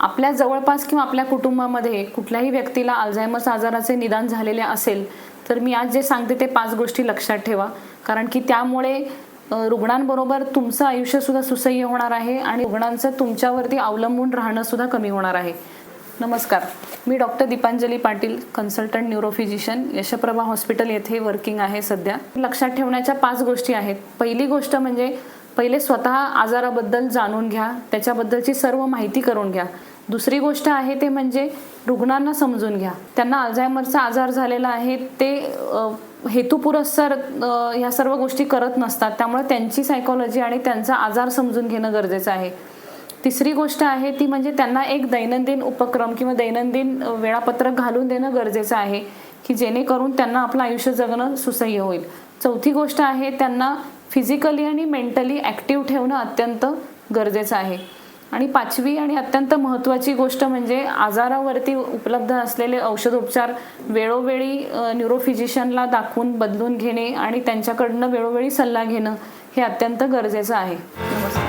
आपल्या जवळपास किंवा आपल्या कुटुंबामध्ये कुठल्याही व्यक्तीला अल्झायमर्स आजाराचे निदान झालेले असेल तर मी आज जे सांगते ते पाच गोष्टी लक्षात ठेवा. कारण की त्यामुळे रुग्णांबरोबर तुमचं आयुष्यसुद्धा सुसह्य होणार आहे आणि रुग्णांचं तुमच्यावरती अवलंबून राहणंसुद्धा कमी होणार आहे. नमस्कार. मी doctor Dipanjali Patil consultant neurophysician Yashprabha hospital येथे वर्किंग आहे सध्या. लक्षात ठेवण्याच्या पाच गोष्टी आहेत. पहिली गोष्ट म्हणजे पहिले स्वतः आजाराबद्दल जाणून घ्या त्याच्याबद्दलची सर्व माहिती करून घ्या. दुसरी गोष्ट आहे ते म्हणजे रुग्णांना समजून घ्या. त्यांना अल्झायमरचा आजार झालेला आहे ते हेतुपुरस्सर ह्या सर्व गोष्टी करत नसतात. त्यामुळे त्यांची सायकोलॉजी आणि त्यांचा आजार समजून घेणं गरजेचं आहे. तिसरी गोष्ट आहे ती म्हणजे त्यांना एक दैनंदिन उपक्रम किंवा दैनंदिन वेळापत्रक घालून देणं गरजेचं आहे की जेणेकरून त्यांना आपलं आयुष्य जगणं सुसह्य होईल. चौथी गोष्ट आहे त्यांना फिजिकली आणि मेंटली ॲक्टिव्ह ठेवणं अत्यंत गरजेचं आहे. आणि पाचवी आणि अत्यंत महत्त्वाची गोष्ट म्हणजे आजारावरती उपलब्ध असलेले औषधोपचार वेळोवेळी न्यूरोफिजिशियनला दाखवून बदलून घेणे आणि त्यांच्याकडनं वेळोवेळी सल्ला घेणं हे अत्यंत गरजेचं आहे. नमस्कार.